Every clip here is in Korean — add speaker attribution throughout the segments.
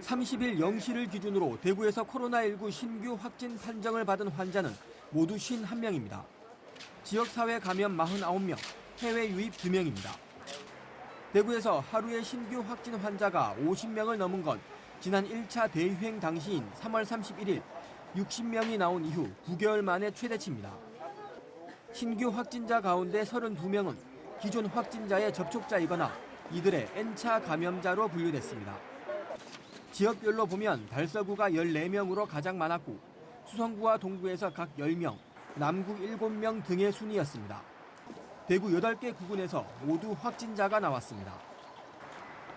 Speaker 1: 30일 0시를 기준으로 대구에서 코로나19 신규 확진 판정을 받은 환자는 모두 51명입니다. 지역사회 감염 49명, 해외 유입 2명입니다. 대구에서 하루에 신규 확진 환자가 50명을 넘은 건 지난 1차 대유행 당시인 3월 31일 60명이 나온 이후 9개월 만에 최대치입니다. 신규 확진자 가운데 32명은 기존 확진자의 접촉자이거나 이들의 N차 감염자로 분류됐습니다. 지역별로 보면 달서구가 14명으로 가장 많았고 수성구와 동구에서 각 10명, 남구 7명 등의 순이었습니다. 대구 8개 구군에서 모두 확진자가 나왔습니다.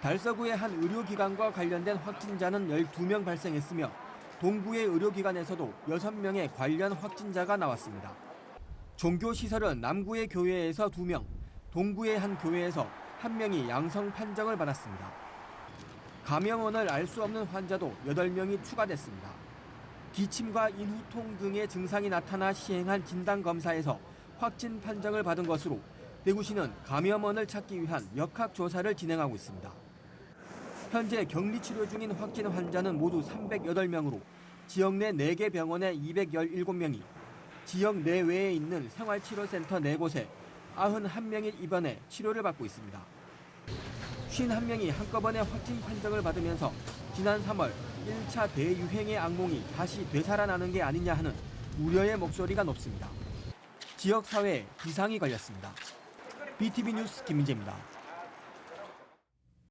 Speaker 1: 달서구의 한 의료기관과 관련된 확진자는 12명 발생했으며 동구의 의료기관에서도 6명의 관련 확진자가 나왔습니다. 종교시설은 남구의 교회에서 2명, 동구의 한 교회에서 1명이 양성 판정을 받았습니다. 감염원을 알 수 없는 환자도 8명이 추가됐습니다. 기침과 인후통 등의 증상이 나타나 시행한 진단검사에서 확진 판정을 받은 것으로 대구시는 감염원을 찾기 위한 역학조사를 진행하고 있습니다. 현재 격리 치료 중인 확진 환자는 모두 308명으로 지역 내 4개 병원에 217명이 지역 내외에 있는 생활치료센터 4곳에 91명이 입원해 치료를 받고 있습니다. 51명이 한꺼번에 확진 판정을 받으면서 지난 3월 1차 대유행의 악몽이 다시 되살아나는 게 아니냐 하는 우려의 목소리가 높습니다. 지역 사회에 비상이 걸렸습니다. BTV 뉴스 김민재입니다.